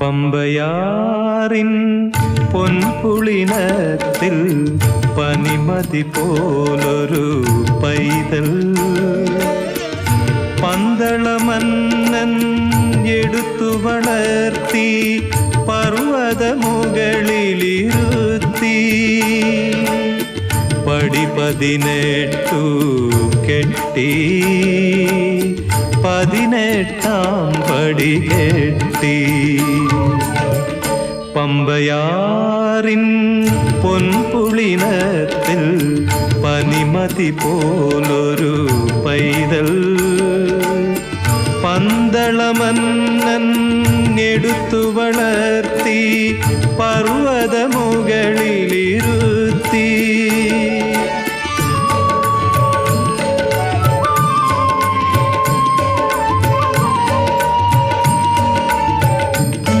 പമ്പയാറിൻ പൊൻപുളിനത്തിൽ പനിമതി പോലൊരു പൈതൽ പന്തളമന്നൻ എടുത്തു വളർത്തി പർവ്വത മുകളിലിരുത്തി പടി പതിനെട്ടു കെട്ടി பதினெட்டாம் படி கேட்டி பம்பையாரின் பொன்புளினத்தில் பனிமதி போலொரு பைதல் பந்தளமன்னன் வளர்த்தி பர்வத முகளிலே